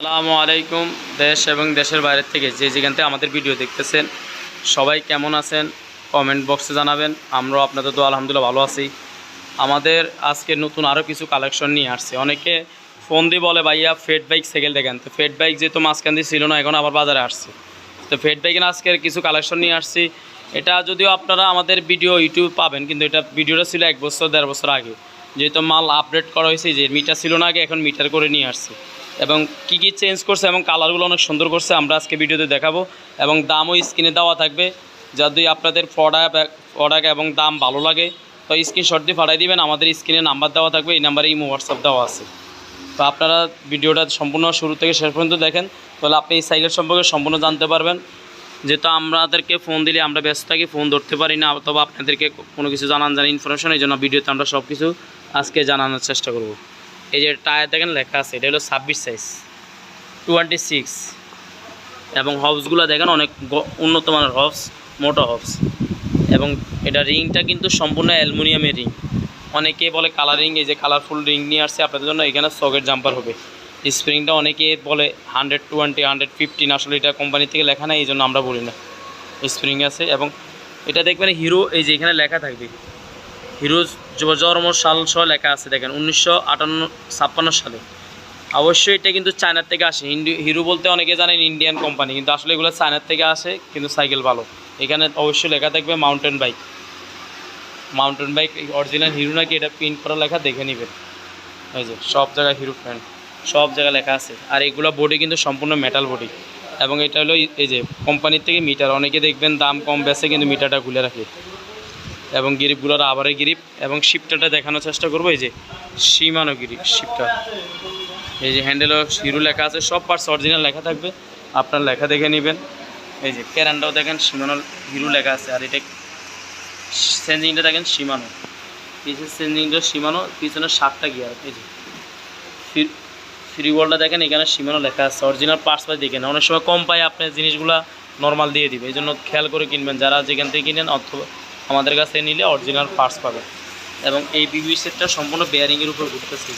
আসসালামু আলাইকুম, দেশ এবং দেশের বাইরে থেকে যে যেখান থেকে আমাদের ভিডিও দেখতেছেন, সবাই কেমন আছেন? কমেন্ট বক্সে জানাবেন, আমরাও আপনাদের তো আলহামদুলিল্লাহ ভালো আছি। আমাদের আজকে নতুন আরও কিছু কালেকশন নিয়ে আসছে। অনেকে ফোন দিয়ে বলে, ভাইয়া ফেড বাইক সাইকেল দেখেন। তো ফেড বাইক যেহেতু মাঝখান দিয়ে ছিল না, এখন আবার বাজারে আসছে। তো ফেড বাইকের আজকের কিছু কালেকশন নিয়ে আসছি। এটা যদিও আপনারা আমাদের ভিডিও ইউটিউব পাবেন, কিন্তু এটা ভিডিওটা ছিল এক বছর, দেড় বছর আগে। যেহেতু মাল আপডেট করা হয়েছে, যে মিটার ছিল না আগে, এখন মিটার করে নিয়ে আসছে। এবং কি কি চেঞ্জ করছে এবং কালারগুলো অনেক সুন্দর করছে, আমরা আজকে ভিডিওতে দেখাবো। এবং দামও স্ক্রিনে দেওয়া থাকবে। যদি আপনাদের প্রোডাক্ট প্রোডাক্ট এবং দাম ভালো লাগে, তো স্ক্রিনশট দিয়ে পাঠিয়ে দিবেন। আমাদের স্ক্রিনে নাম্বার দেওয়া থাকবে, এই নাম্বারে ইমো হোয়াটসঅ্যাপ দেওয়া আছে। তো আপনারা ভিডিওটা সম্পূর্ণ শুরু থেকে শেষ পর্যন্ত দেখেন, তাহলে আপনি এই সাইকেল সম্পর্কে সম্পূর্ণ জানতে পারবেন। যেহেতু আমাদেরকে ফোন দিলে আমরা ব্যস্ত থাকি ফোন ধরতে পারি না, অথবা আপনাদেরকে কোনো কিছু জানান জানি ইনফরমেশন এই জন্য ভিডিওতে আমরা সব কিছু আজকে জানানোর চেষ্টা করব। এই যে টায়ার দেখেন লেখা আছে, এটা হলো ছাব্বিশ সাইজ টোয়েন্টি সিক্স এবং হবসগুলো দেখেন অনেক উন্নত মানের হবস মোটো হবস এবং এটা রিংটা কিন্তু সম্পূর্ণ অ্যালুমিনিয়ামের রিং। অনেকে বলে কালারিং এই যে কালারফুল রিং নিয়ে আসছে আপনাদের জন্য, এখানে সকেট জাম্পার হবে। স্প্রিংটা অনেকে বলে হান্ড্রেড টোয়েন্টি হান্ড্রেড ফিফটিন আসলে এটা কোম্পানি থেকে লেখা নেই, এই জন্য আমরা বলি না। স্প্রিং আছে এবং এটা দেখবেন হিরো এই যে এখানে লেখা থাকবে। হিরো জন্ম সাল সহ লেখা আছে, দেখেন, উনিশশো আটান্ন ছাপ্পান্ন সালে। অবশ্যই এটা কিন্তু চায়নার থেকে আসে। হিরো বলতে অনেকে জানেন ইন্ডিয়ান কোম্পানি, কিন্তু আসলে এগুলো চায়নার থেকে আসে, কিন্তু সাইকেল ভালো। এখানে অবশ্যই লেখা থাকবে mountain bike. Mountain bike original Hero নাকি এটা প্রিন্ট করা লেখা দেখে নেবেন। এই যে, সব জায়গায় হিরো ফ্রেন্ড সব জায়গায় লেখা আছে। আর এগুলো বডি কিন্তু সম্পূর্ণ মেটাল বডি এবং এটা হলো এই যে কোম্পানির থেকে মিটার অনেকে দেখবেন দাম কম বেছে কিন্তু মিটারটা খুলে রাখে। এবং গিরিপগুলোর আবারে গিরিপ এবং শিপটাটা দেখানোর চেষ্টা করব। এই যে সীমানো গিরিপ শিপটা। এই যে হ্যান্ডেলও হিরো লেখা আছে, সব পার্টস অরিজিনাল লেখা থাকবে। আপনার লেখা দেখে নেবেন। এই যে ক্যারানটাও দেখেন, সীমানো হিরু লেখা আছে, আর এটা সেন্জিংটা দেখেন, সীমানো। পিছের সেন্জিংটা সীমানো, পিছনে সাতটা গিয়ার এই যে ফ্রি- ওয়ালটা দেখেন, এখানে সীমানো লেখা আছে। অরিজিনাল পার্টস পাই দেখেন অনেক সময় কম পাই আপনার জিনিসগুলো নর্মাল দিয়ে দিবে। এই জন্য খেয়াল করে কিনবেন। যারা যেখান থেকে কিনেন, অথবা আমাদের কাছে নিলে অরিজিনাল পার্টস পাবে। এবং এই বিবি সেটটা সম্পূর্ণ বেয়ারিংয়ের উপর ঘুরতেছে।